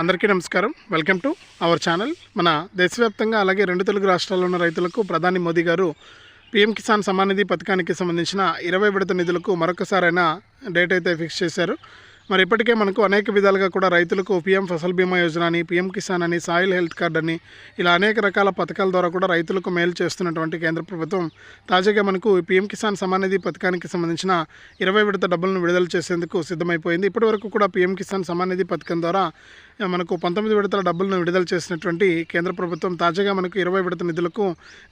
అందరికీ నమస్కారం. Welcome to our channel. మన దేశవ్యాప్తంగా అలాగే రెండు తెలుగు రాష్ట్రాల్లో ఉన్న రైతులకు ప్రధాని మోదీ గారు పీఎం కిసాన్ సమానిధి పథకానికి సంబంధించిన ఇరవై విడత నిధులకు మరొకసారైనా డేట్ అయితే ఫిక్స్ చేశారు. మరి ఇప్పటికే మనకు అనేక విధాలుగా కూడా రైతులకు పీఎం ఫసల్ బీమా యోజన అని పీఎం కిసాన్ అని సాయిల్ హెల్త్ కార్డ్ అని ఇలా అనేక రకాల పథకాల ద్వారా కూడా రైతులకు మేలు చేస్తున్నటువంటి కేంద్ర ప్రభుత్వం తాజాగా మనకు పీఎం కిసాన్ సమానిధి పథకానికి సంబంధించిన ఇరవై విడత డబ్బులను విడుదల చేసేందుకు సిద్ధమైపోయింది. ఇప్పటి వరకు కూడా పీఎం కిసాన్ సమానిధి పథకం ద్వారా మనకు పంతొమ్మిది విడతల డబ్బులను విడుదల చేసినటువంటి కేంద్ర ప్రభుత్వం తాజాగా మనకు ఇరవై విడత నిధులకు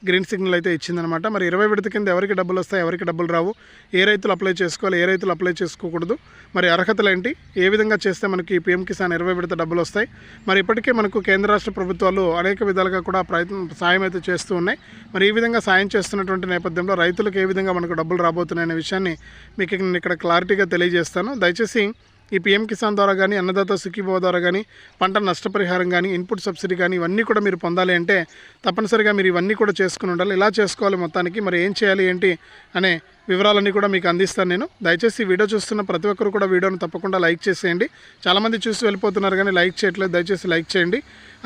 గ్రీన్ సిగ్నల్ అయితే ఇచ్చిందనమాట మరి ఇరవై విడత కింద ఎవరికి డబ్బులు వస్తాయి ఎవరికి డబ్బులు రావు ఏ రైతులు అప్లై చేసుకోవాలి ఏ రైతులు అప్లై చేసుకోకూడదు. మరి అర్హతలు ఏంటి ఏ విధంగా చేస్తే మనకి పీఎం కిసాన్ ఇరవై విడత డబ్బులు వస్తాయి? మరి ఇప్పటికే మనకు కేంద్ర రాష్ట్ర ప్రభుత్వాలు అనేక విధాలుగా కూడా ప్రయత్నం సాయం అయితే చేస్తూ ఉన్నాయి. మరి ఈ విధంగా సాయం చేస్తున్నటువంటి నేపథ్యంలో రైతులకు ఏ విధంగా మనకు డబ్బులు రాబోతున్నాయనే విషయాన్ని మీకు నేను ఇక్కడ క్లారిటీగా తెలియజేస్తాను. దయచేసి ఈ పీఎం కిసాన్ ద్వారా కానీ అన్నదాత సుఖీభవ ద్వారా కానీ పంట నష్టపరిహారం కానీ ఇన్పుట్ సబ్సిడీ కానీ ఇవన్నీ కూడా మీరు పొందాలి అంటే తప్పనిసరిగా మీరు ఇవన్నీ కూడా చేసుకుని ఉండాలి. ఇలా చేసుకోవాలి మొత్తానికి మరి ఏం చేయాలి ఏంటి అనే వివరాలన్నీ కూడా మీకు అందిస్తాను నేను. దయచేసి ఈ వీడియో చూస్తున్న ప్రతి ఒక్కరు కూడా వీడియోను తప్పకుండా లైక్ చేసేయండి. చాలామంది చూసి వెళ్ళిపోతున్నారు కానీ లైక్ చేయట్లేదు దయచేసి లైక్ చేయండి.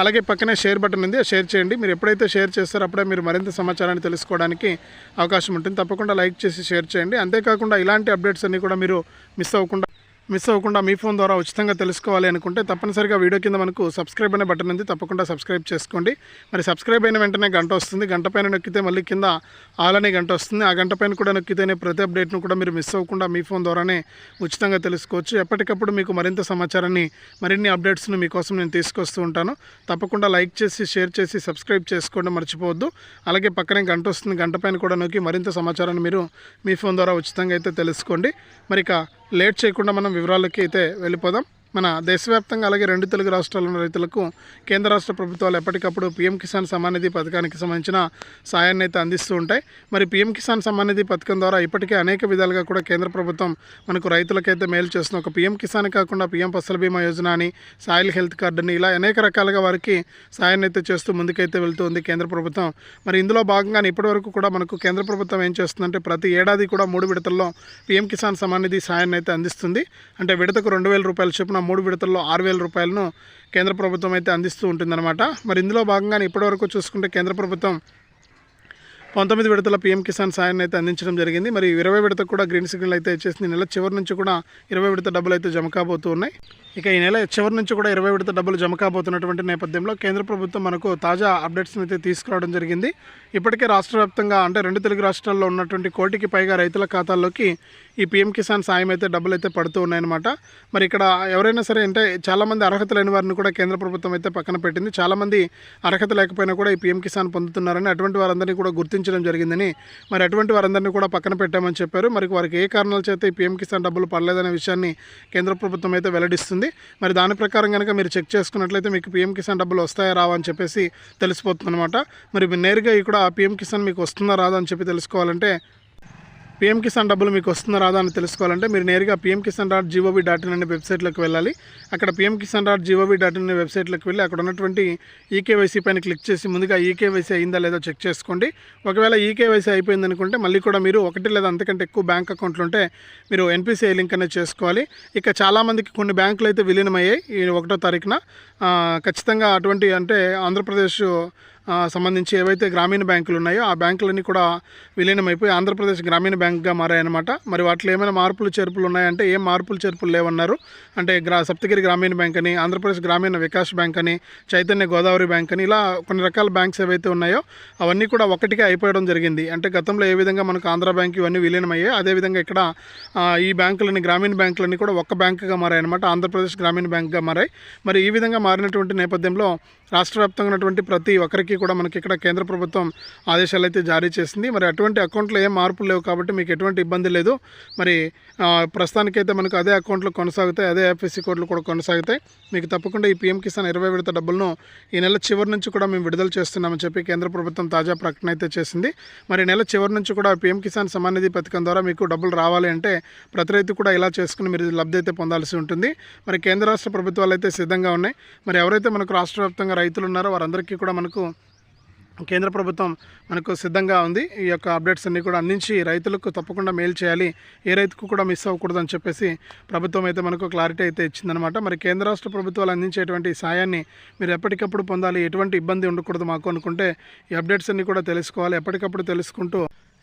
అలాగే పక్కనే షేర్ బటన్ ఉంది షేర్ చేయండి. మీరు ఎప్పుడైతే షేర్ చేస్తారో అప్పుడే మీరు మరింత సమాచారాన్ని తెలుసుకోవడానికి అవకాశం ఉంటుంది. తప్పకుండా లైక్ చేసి షేర్ చేయండి. అంతేకాకుండా ఇలాంటి అప్డేట్స్ అన్నీ కూడా మీరు మిస్ అవ్వకుండా మిస్ అవ్వకుండా మీ ఫోన్ ద్వారా ఉచితంగా తెలుసుకోవాలి అనుకుంటే తప్పనిసరిగా వీడియో కింద మనకు సబ్స్క్రైబ్ అనే బటన్ ఉంది. తప్పకుండా సబ్స్క్రైబ్ చేసుకోండి. మరి సబ్స్క్రైబ్ అయిన వెంటనే గంట వస్తుంది. గంట పైన నొక్కితే మళ్ళీ కింద ఆల్ అనే గంట వస్తుంది. ఆ గంట పైన కూడా నొక్కితేనే ప్రతి అప్డేట్ను కూడా మీరు మిస్ అవ్వకుండా మీ ఫోన్ ద్వారానే ఉచితంగా తెలుసుకోవచ్చు. ఎప్పటికప్పుడు మీకు మరింత సమాచారాన్ని మరిన్ని అప్డేట్స్ను మీకోసం నేను తీసుకొస్తూ ఉంటాను. తప్పకుండా లైక్ చేసి షేర్ చేసి సబ్స్క్రైబ్ చేసుకోండి మర్చిపోవద్దు. అలాగే పక్కనే గంట వస్తుంది. గంట పైన కూడా నొక్కి మరింత సమాచారాన్ని మీరు మీ ఫోన్ ద్వారా ఉచితంగా అయితే తెలుసుకోండి. మరి ఇక లేట్ చేయకుండా మనం వివరాలకి అయితే వెళ్ళిపోదాం. మన దేశవ్యాప్తంగా అలాగే రెండు తెలుగు రాష్ట్రాల్లోని రైతులకు కేంద్ర రాష్ట్ర ప్రభుత్వాలు ఎప్పటికప్పుడు పీఎం కిసాన్ సమ్మాన్ నిధి పథకానికి సంబంధించిన సాయాన్ని అయితే అందిస్తూ ఉంటాయి. మరి పీఎం కిసాన్ సమ్మాన్ నిధి పథకం ద్వారా ఇప్పటికే అనేక విధాలుగా కూడా కేంద్ర ప్రభుత్వం మనకు రైతులకైతే మేలు చేస్తున్న ఒక పీఎం కిసాన్ కాకుండా పీఎం ఫసల్ బీమా యోజన అని సాయిల్ హెల్త్ కార్డు అని ఇలా అనేక రకాలుగా వారికి సాయాన్ని అయితే చేస్తూ ముందుకైతే వెళ్తుంది కేంద్ర ప్రభుత్వం. మరి ఇందులో భాగంగానే ఇప్పటివరకు కూడా మనకు కేంద్ర ప్రభుత్వం ఏం చేస్తుందంటే ప్రతి ఏడాది కూడా మూడు విడతల్లో పీఎం కిసాన్ సమ్మాన్ నిధి సాయాన్ని అయితే అందిస్తుంది. అంటే విడతకు రెండు వేల రూపాయల చొప్పున మూడు విడతల్లో ఆరు వేల రూపాయలను కేంద్ర ప్రభుత్వం అయితే అందిస్తూ ఉంటుందన్నమాట. మరి ఇందులో భాగంగానే ఇప్పటివరకు చూసుకుంటే కేంద్ర ప్రభుత్వం పంతొమ్మిది విడతల పీఎం కిసాన్ సాయాన్ని అయితే అందించడం జరిగింది. మరి ఇరవై విడత కూడా గ్రీన్ సిగ్నల్ అయితే ఇచ్చేసింది నెల చివరి నుంచి కూడా ఇరవై విడత డబ్బులు అయితే జమ కాబోతూ ఉన్నాయి. ఇక ఈ నెల చివరి నుంచి కూడా ఇరవై విడత డబ్బులు జమ కాబోతున్నటువంటి నేపథ్యంలో కేంద్ర ప్రభుత్వం మనకు తాజా అప్డేట్స్ని అయితే తీసుకురావడం జరిగింది. ఇప్పటికే రాష్ట్ర వ్యాప్తంగా అంటే రెండు తెలుగు రాష్ట్రాల్లో ఉన్నటువంటి కోటికి పైగా రైతుల ఖాతాల్లోకి ఈ పీఎం కిసాన్ సాయం అయితే డబ్బులు అయితే పడుతూ ఉన్నాయన్నమాట. మరి ఇక్కడ ఎవరైనా సరే అంటే చాలామంది అర్హత లేని వారిని కూడా కేంద్ర ప్రభుత్వం అయితే పక్కన పెట్టింది. చాలామంది అర్హత లేకపోయినా కూడా ఈ పీఎం కిసాన్ పొందుతున్నారని అటువంటి వారందరినీ కూడా గుర్తించడం జరిగిందని మరి అటువంటి వారందరినీ కూడా పక్కన పెట్టామని చెప్పారు. మరి వారికి ఏ కారణాల చేత ఈ పీఎం కిసాన్ డబ్బులు పడలేదనే విషయాన్ని కేంద్ర ప్రభుత్వం అయితే వెల్లడిస్తుంది. మరి దాని ప్రకారం కనుక మీరు చెక్ చేసుకున్నట్లయితే మీకు పీఎం కిసాన్ డబ్బులు వస్తాయా రావా అని చెప్పేసి తెలిసిపోతుంది అనమాట మరి నేరుగా ఇక్కడ పిఎం కిసాన్ మీకు వస్తుందా రాదా అని చెప్పి తెలుసుకోవాలంటే పీఎం కిసాన్ డబ్బులు మీకు వస్తుందా రాదా అని తెలుసుకోవాలంటే మీరు నేరుగా PM Kisan dot G O V dot in అనే వెబ్సైట్లోకి వెళ్ళాలి. అక్కడ PM Kisan dot G O V dot in అనే వెబ్సైట్లోకి వెళ్ళి అక్కడ ఉన్నటువంటి ఈకేవైసీ పైన క్లిక్ చేసి ముందుగా ఈకేవైసీ అయిందా లేదో చెక్ చేసుకోండి. ఒకవేళ ఈకేవైసీ అయిపోయింది అనుకుంటే మళ్ళీ కూడా మీరు ఒకటి లేదా అంతకంటే ఎక్కువ బ్యాంక్ అకౌంట్లు ఉంటే మీరు ఎన్పిసిఐ లింక్ అనేది చేసుకోవాలి. ఇక చాలామందికి కొన్ని బ్యాంకులు అయితే విలీనమయ్యాయి ఈ ఒకటో తారీఖున. ఖచ్చితంగా అటువంటి అంటే ఆంధ్రప్రదేశ్ సంబంధించి ఏవైతే గ్రామీణ బ్యాంకులు ఉన్నాయో ఆ బ్యాంకులన్నీ కూడా విలీనమైపోయి ఆంధ్రప్రదేశ్ గ్రామీణ బ్యాంక్గా మారాయన్నమాట. మరి వాటిలో ఏమైనా మార్పులు చేర్పులు ఉన్నాయంటే ఏం మార్పులు చేర్పులు లేవన్నారు. అంటే గ్రా సప్తగిరి గ్రామీణ బ్యాంక్ అని ఆంధ్రప్రదేశ్ గ్రామీణ వికాస్ బ్యాంక్ అని చైతన్య గోదావరి బ్యాంక్ అని ఇలా కొన్ని రకాల బ్యాంక్స్ ఏవైతే ఉన్నాయో అవన్నీ కూడా ఒకటిగా అయిపోవడం జరిగింది. అంటే గతంలో ఏ విధంగా మనకు ఆంధ్ర బ్యాంక్ ఇవన్నీ విలీనమయ్యాయి అదేవిధంగా ఇక్కడ ఈ బ్యాంకులని గ్రామీణ బ్యాంకులన్నీ కూడా ఒక్క బ్యాంకుగా మారాయన్నమాట ఆంధ్రప్రదేశ్ గ్రామీణ బ్యాంక్గా మారాయి. మరి ఈ విధంగా మారినటువంటి నేపథ్యంలో రాష్ట్ర వ్యాప్తంగా ఉన్నటువంటి ప్రతి ఒక్కరికి కూడా మనకి ఇక్కడ కేంద్ర ప్రభుత్వం ఆదేశాలు అయితే జారీ చేసింది. మరి అటువంటి అకౌంట్లో ఏం మార్పులు లేవు కాబట్టి మీకు ఎటువంటి ఇబ్బంది లేదు. మరి ప్రస్తుతానికైతే మనకు అదే అకౌంట్లు కొనసాగుతాయి. అదే ఎఫ్ఎస్సి కోడ్లు కూడా కొనసాగుతాయి. మీకు తప్పకుండా ఈ పీఎం కిసాన్ ఇరవై విడత డబ్బులను ఈ నెల చివరి నుంచి కూడా మేము విడుదల చేస్తున్నామని చెప్పి కేంద్ర ప్రభుత్వం తాజా ప్రకటన అయితే చేసింది. మరి నెల చివరి నుంచి కూడా పీఎం కిసాన్ సమాన్ నిధి పథకం ద్వారా మీకు డబ్బులు రావాలి అంటే ప్రతి రైతు కూడా ఇలా చేసుకుని మీరు లబ్ధి అయితే పొందాల్సి ఉంటుంది. మరి కేంద్ర రాష్ట్ర ప్రభుత్వాలు అయితే సిద్ధంగా ఉన్నాయి. మరి ఎవరైతే మనకు రాష్ట్ర వ్యాప్తంగా రైతులు ఉన్నారో వారందరికీ కూడా మనకు కేంద్ర ప్రభుత్వం మనకు సిద్ధంగా ఉంది. ఈ యొక్క అప్డేట్స్ అన్ని కూడా అందించి రైతులకు తప్పకుండా మేలు చేయాలి. ఏ రైతుకు కూడా మిస్ అవ్వకూడదు అని చెప్పేసి ప్రభుత్వం అయితే మనకు క్లారిటీ అయితే ఇచ్చిందనమాట మరి కేంద్ర రాష్ట్ర ప్రభుత్వాలు అందించేటువంటి సాయాన్ని మీరు ఎప్పటికప్పుడు పొందాలి? ఎటువంటి ఇబ్బంది ఉండకూడదు మాకు అనుకుంటే ఈ అప్డేట్స్ అన్ని కూడా తెలుసుకోవాలి. ఎప్పటికప్పుడు తెలుసుకుంటూ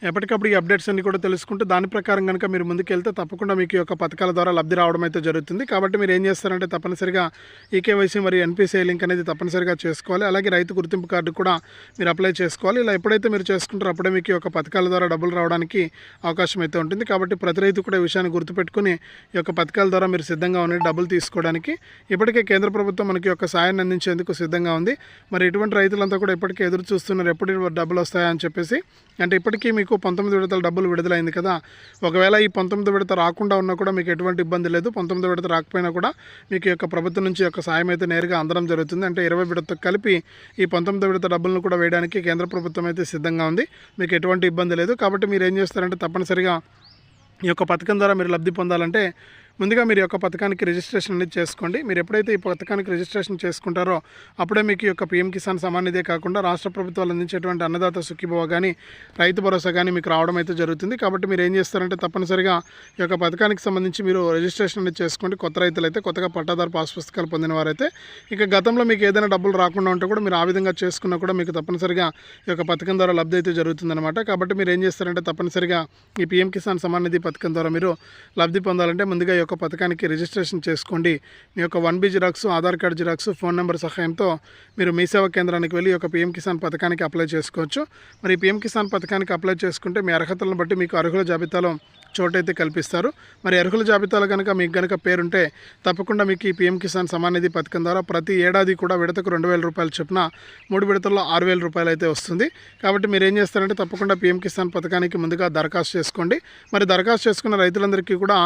ఎప్పటికప్పుడు ఈ అప్డేట్స్ అన్ని కూడా తెలుసుకుంటూ దాని ప్రకారం కనుక మీరు ముందుకెళ్తే తప్పకుండా మీకు యొక్క పథకాల ద్వారా లబ్ధి రావడం అయితే జరుగుతుంది. కాబట్టి మీరు ఏం చేస్తారంటే తప్పనిసరిగా ఈకేవైసీ మరియు ఎన్పిసిఐ లింక్ అనేది తప్పనిసరిగా చేసుకోవాలి. అలాగే రైతు గుర్తింపు కార్డు కూడా మీరు అప్లై చేసుకోవాలి. ఇలా ఎప్పుడైతే మీరు చేసుకుంటారో అప్పుడే మీకు యొక్క పథకాల ద్వారా డబ్బులు రావడానికి అవకాశం అయితే ఉంటుంది. కాబట్టి ప్రతి రైతు కూడా ఈ విషయాన్ని గుర్తుపెట్టుకుని ఈ యొక్క పథకాల ద్వారా మీరు సిద్ధంగా ఉండి డబ్బులు తీసుకోవడానికి ఇప్పటికే కేంద్ర ప్రభుత్వం మనకి యొక్క సాయాన్ని అందించేందుకు సిద్ధంగా ఉంది. మరి ఇటువంటి రైతులంతా కూడా ఇప్పటికే ఎదురు చూస్తున్నారు. ఎప్పుడు డబ్బులు వస్తాయని చెప్పేసి అంటే ఇప్పటికీ మీకు పంతొమ్మిది విడతల డబ్బులు విడుదలైంది కదా. ఒకవేళ ఈ పంతొమ్మిది విడత రాకుండా ఉన్నా కూడా మీకు ఎటువంటి ఇబ్బంది లేదు. పంతొమ్మిది విడత రాకపోయినా కూడా మీకు యొక్క ప్రభుత్వం నుంచి యొక్క సాయం అయితే నేరుగా అందడం జరుగుతుంది. అంటే ఇరవై విడత కలిపి ఈ పంతొమ్మిది విడత డబ్బులను కూడా వేయడానికి కేంద్ర ప్రభుత్వం అయితే సిద్ధంగా ఉంది. మీకు ఎటువంటి ఇబ్బంది లేదు. కాబట్టి మీరు ఏం చేస్తారంటే తప్పనిసరిగా ఈ యొక్క పథకం ద్వారా మీరు లబ్ధి పొందాలంటే ముందుగా మీరు యొక్క పథకానికి రిజిస్ట్రేషన్ అనేది చేసుకోండి. మీరు ఎప్పుడైతే ఈ పథకానికి రిజిస్ట్రేషన్ చేసుకుంటారో అప్పుడే మీకు యొక్క పీఎం కిసాన్ సమాన్ కాకుండా రాష్ట్ర ప్రభుత్వాలు అందించేటువంటి అన్నదాత సుఖీభవ కానీ రైతు భరోసా కానీ మీకు రావడం అయితే జరుగుతుంది. కాబట్టి మీరు ఏం చేస్తారంటే తప్పనిసరిగా ఈ యొక్క పథకానికి సంబంధించి మీరు రిజిస్ట్రేషన్ అనేది చేసుకోండి. కొత్త రైతులు అయితే కొత్తగా పట్టాదారు పాస్ పుస్తకాలు పొందిన వారైతే ఇక గతంలో మీకు ఏదైనా డబ్బులు రాకుండా ఉంటే కూడా మీరు ఆ విధంగా చేసుకున్నా కూడా మీకు తప్పనిసరిగా ఈ యొక్క పథకం ద్వారా లబ్ధి అయితే జరుగుతుందన్నమాట. కాబట్టి మీరు ఏం చేస్తారంటే తప్పనిసరిగా ఈ పీఎం కిసాన్ సమాన్ నిధి పథకం ద్వారా మీరు లబ్ధి పొందాలంటే ముందుగా యొక్క పథకానికి రిజిస్ట్రేషన్ చేసుకోండి. మీ యొక్క one B xerox Aadhaar card xerox phone number సహాయంతో మీరు మీ సేవా కేంద్రానికి వెళ్ళి ఒక యొక్క పీఎం కిసాన్ పథకానికి అప్లై చేసుకోవచ్చు. మరి పీఎం కిసాన్ పథకానికి అప్లై చేసుకుంటే మీ అర్హతలను బట్టి మీకు అర్హుల జాబితాలో చోటైతే కల్పిస్తారు. మరి అర్హుల జాబితాలో కనుక మీకు కనుక పేరుంటే తప్పకుండా మీకు ఈ పీఎం కిసాన్ సమాన్ నిధి పథకం ద్వారా ప్రతి ఏడాది కూడా విడతకు రెండు వేల రూపాయలు చొప్పున మూడు విడతల్లో ఆరు వేల రూపాయలు అయితే వస్తుంది. కాబట్టి మీరు ఏం చేస్తారంటే తప్పకుండా పీఎం కిసాన్ పథకానికి ముందుగా దరఖాస్తు చేసుకోండి. మరి దరఖాస్తు చేసుకున్న రైతులందరికీ కూడా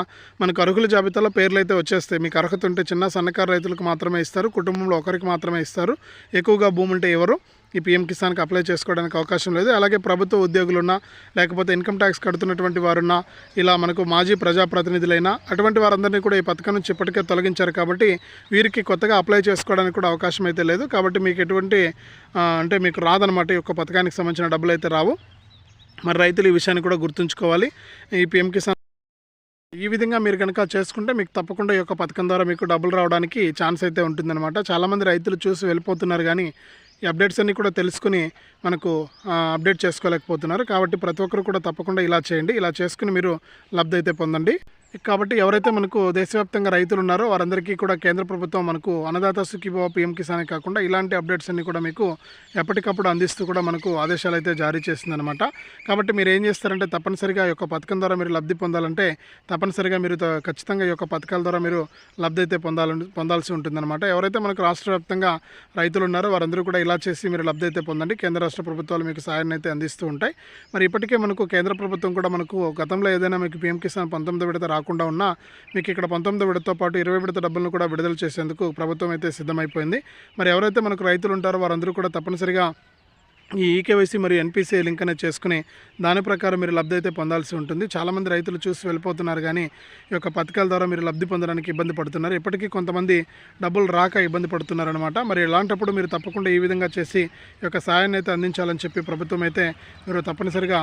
మనకు అర్హుల జాబితాలో పేర్లు అయితే వచ్చేస్తాయి. మీకు అర్హత ఉంటే చిన్న సన్నకారు రైతులకు మాత్రమే ఇస్తారు. కుటుంబంలో ఒకరికి మాత్రమే ఇస్తారు. ఎక్కువగా భూమి ఉంటే ఎవరు? ఈ పీఎం కిసాన్కి అప్లై చేసుకోవడానికి అవకాశం లేదు. అలాగే ప్రభుత్వ ఉద్యోగులున్నా లేకపోతే ఇన్కమ్ ట్యాక్స్ కడుతున్నటువంటి వారున్నా ఇలా మనకు మాజీ ప్రజాప్రతినిధులైనా అటువంటి వారందరినీ కూడా ఈ పథకం నుంచి ఇప్పటికే తొలగించారు కాబట్టి వీరికి కొత్తగా అప్లై చేసుకోవడానికి కూడా అవకాశం అయితే లేదు. కాబట్టి మీకు ఎటువంటి అంటే మీకు రాదనమాట ఈ యొక్క పథకానికి సంబంధించిన డబ్బులు అయితే రావు. మరి రైతులు ఈ విషయాన్ని కూడా గుర్తుంచుకోవాలి. ఈ పీఎం కిసాన్ ఈ విధంగా మీరు కనుక చేసుకుంటే మీకు తప్పకుండా ఈ యొక్క పథకం ద్వారా మీకు డబ్బులు రావడానికి ఛాన్స్ అయితే ఉంటుందన్నమాట. చాలామంది రైతులు చూసి వెళ్ళిపోతున్నారు కానీ ఈ అప్డేట్స్ అన్నీ కూడా తెలుసుకుని మనకు అప్డేట్ చేసుకోలేకపోతున్నారు. కాబట్టి ప్రతి ఒక్కరు కూడా తప్పకుండా ఇలా చేయండి. ఇలా చేసుకుని మీరు లబ్ధి అయితే పొందండి. కాబట్టి ఎవరైతే మనకు దేశవ్యాప్తంగా రైతులు ఉన్నారో వారందరికీ కూడా కేంద్ర ప్రభుత్వం మనకు అన్నదాత సుఖీభవ పిఎం కిసానే కాకుండా ఇలాంటి అప్డేట్స్ అన్ని కూడా మీకు ఎప్పటికప్పుడు అందిస్తూ కూడా మనకు ఆదేశాలు అయితే జారీ చేసిందనమాట కాబట్టి మీరు ఏం చేస్తారంటే తప్పనిసరిగా ఈ యొక్క పథకం ద్వారా మీరు లబ్ధి పొందాలంటే తప్పనిసరిగా మీరు త- ఖచ్చితంగా ఈ యొక్క పథకాల ద్వారా మీరు లబ్ధి అయితే పొందాలని పొందాల్సి ఉంటుందన్నమాట. ఎవరైతే మనకు రాష్ట్ర వ్యాప్తంగా రైతులు ఉన్నారో వారందరూ కూడా ఇలా చేసి మీరు లబ్ధి అయితే పొందండి. కేంద్ర రాష్ట్ర ప్రభుత్వాలు మీకు సాయాన్ని అయితే అందిస్తూ ఉంటాయి. మరి ఇప్పటికే మనకు కేంద్ర ప్రభుత్వం కూడా మనకు గతంలో ఏదైనా మీకు పీఎం కిసాన్ పంతొమ్మిది విడత రాకుండా ఉన్నా మీకు ఇక్కడ పంతొమ్మిది విడతతో పాటు ఇరవై విడత డబ్బులను కూడా విడుదల చేసేందుకు ప్రభుత్వం అయితే సిద్ధమైపోయింది. మరి ఎవరైతే మనకు రైతులు ఉంటారో వారందరూ కూడా తప్పనిసరిగా ఈ ఈకేవైసీ మరియు ఎన్పిసిఐ లింక్ అనేది చేసుకుని దాని ప్రకారం మీరు లబ్ధి అయితే పొందాల్సి ఉంటుంది. చాలామంది రైతులు చూసి వెళ్ళిపోతున్నారు కానీ ఈ యొక్క పథకాల ద్వారా మీరు లబ్ధి పొందడానికి ఇబ్బంది పడుతున్నారు. ఇప్పటికీ కొంతమంది డబ్బులు రాక ఇబ్బంది పడుతున్నారనమాట మరి ఇలాంటప్పుడు మీరు తప్పకుండా ఈ విధంగా చేసి ఈ యొక్క సాయాన్ని అయితే అందించాలని చెప్పి ప్రభుత్వం అయితే మీరు తప్పనిసరిగా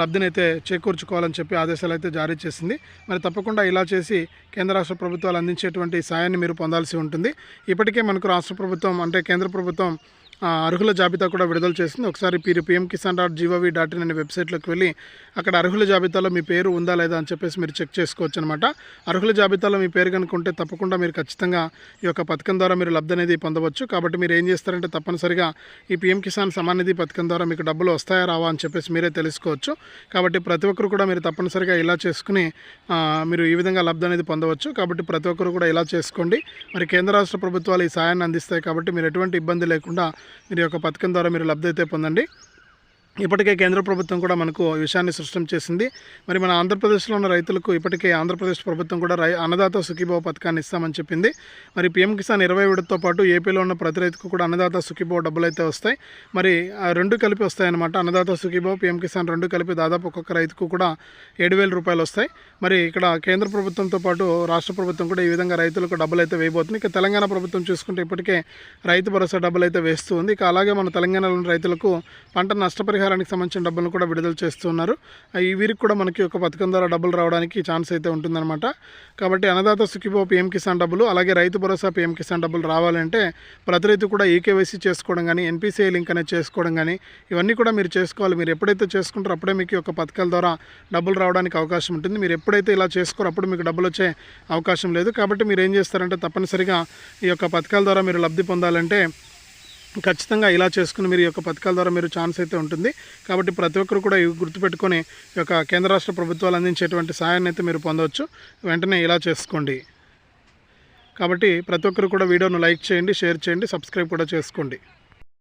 లబ్ధినైతే చేకూర్చుకోవాలని చెప్పి ఆదేశాలు అయితే జారీ చేసింది. మరి తప్పకుండా ఇలా చేసి కేంద్ర రాష్ట్ర ప్రభుత్వాలు అందించేటువంటి సాయాన్ని మీరు పొందాల్సి ఉంటుంది. ఇప్పటికే మనకు రాష్ట్ర ప్రభుత్వం అంటే కేంద్ర ప్రభుత్వం అర్హుల జాబితా కూడా విడుదల చేసింది. ఒకసారి మీరు PM Kisan dot G O V dot in అనే వెబ్సైట్లోకి వెళ్ళి అక్కడ అర్హుల జాబితాలో మీ పేరు ఉందా లేదా అని చెప్పేసి మీరు చెక్ చేసుకోవచ్చు అనమాట అర్హుల జాబితాలో మీ పేరు కనుకుంటే తప్పకుండా మీరు ఖచ్చితంగా ఈ యొక్క పథకం ద్వారా మీరు లబ్ధి అనేది పొందవచ్చు. కాబట్టి మీరు ఏం చేస్తారంటే తప్పనిసరిగా ఈ పిఎం కిసాన్ సమాన్ నిధి పథకం ద్వారా మీకు డబ్బులు వస్తాయా రావా అని చెప్పేసి మీరే తెలుసుకోవచ్చు. కాబట్టి ప్రతి ఒక్కరు కూడా మీరు తప్పనిసరిగా ఇలా చేసుకుని మీరు ఈ విధంగా లబ్ధి అనేది పొందవచ్చు. కాబట్టి ప్రతి ఒక్కరు కూడా ఇలా చేసుకోండి. మరి కేంద్ర రాష్ట్ర ప్రభుత్వాలు ఈ సాయాన్ని అందిస్తాయి కాబట్టి మీరు ఎటువంటి ఇబ్బంది లేకుండా మీరు ఈ యొక్క పథకం ద్వారా మీరు లబ్ధి అయితే పొందండి. ఇప్పటికే కేంద్ర ప్రభుత్వం కూడా మనకు విషయాన్ని సృష్టం చేసింది. మరి మన ఆంధ్రప్రదేశ్లో ఉన్న రైతులకు ఇప్పటికే ఆంధ్రప్రదేశ్ ప్రభుత్వం కూడా రై అన్నదాత సుఖీభావ పథకాన్ని ఇస్తామని చెప్పింది. మరి పీఎం కిసాన్ ఇరవై విడతతో పాటు ఏపీలో ఉన్న ప్రతి రైతుకు కూడా అన్నదాత సుఖీభావ డబ్బులు అయితే వస్తాయి. మరి రెండు కలిపి వస్తాయన్నమాట. అన్నదాత సుఖీభావ పీఎం కిసాన్ రెండు కలిపి దాదాపు ఒక్కొక్క రైతుకు కూడా ఏడు వేల రూపాయలు వస్తాయి. మరి ఇక్కడ కేంద్ర ప్రభుత్వంతో పాటు రాష్ట్ర ప్రభుత్వం కూడా ఈ విధంగా రైతులకు డబ్బులు అయితే వేయబోతుంది. ఇక తెలంగాణ ప్రభుత్వం చూసుకుంటే ఇప్పటికే రైతు భరోసా డబ్బులు అయితే వేస్తూ ఉంది. ఇక అలాగే మన తెలంగాణలోని రైతులకు పంట నష్టపరిహారం నష్టపరిహారానికి సంబంధించిన డబ్బులను కూడా విడుదల చేస్తున్నారు. ఈ వీరికి కూడా మనకి ఒక పథకం ద్వారా డబ్బులు రావడానికి ఛాన్స్ అయితే ఉంటుందన్నమాట. కాబట్టి అన్నదాత సుఖిపో పిఎం కిసాన్ డబ్బులు అలాగే రైతు భరోసా పిఎం కిసాన్ డబ్బులు రావాలంటే ప్రతి రైతు కూడా ఈకేవైసీ చేసుకోవడం కానీ ఎన్పిసిఐ లింక్ అనేది చేసుకోవడం కానీ ఇవన్నీ కూడా మీరు చేసుకోవాలి. మీరు ఎప్పుడైతే చేసుకుంటారో అప్పుడే మీకు ఒక యొక్క పథకాల ద్వారా డబ్బులు రావడానికి అవకాశం ఉంటుంది. మీరు ఎప్పుడైతే ఇలా చేసుకోరో అప్పుడు మీకు డబ్బులు వచ్చే అవకాశం లేదు. కాబట్టి మీరు ఏం చేస్తారంటే తప్పనిసరిగా ఈ యొక్క పథకాల ద్వారా మీరు లబ్ధి పొందాలంటే ఖచ్చితంగా ఇలా చేసుకుని మీరు ఈ యొక్క పథకాల ద్వారా మీరు ఛాన్స్ అయితే ఉంటుంది. కాబట్టి ప్రతి ఒక్కరు కూడా ఇవి గుర్తుపెట్టుకొని ఈ యొక్క కేంద్ర రాష్ట్ర ప్రభుత్వాలు అందించేటువంటి సహాయాన్ని అయితే మీరు పొందవచ్చు. వెంటనే ఇలా చేసుకోండి. కాబట్టి ప్రతి ఒక్కరు కూడా వీడియోను లైక్ చేయండి షేర్ చేయండి సబ్స్క్రైబ్ కూడా చేసుకోండి.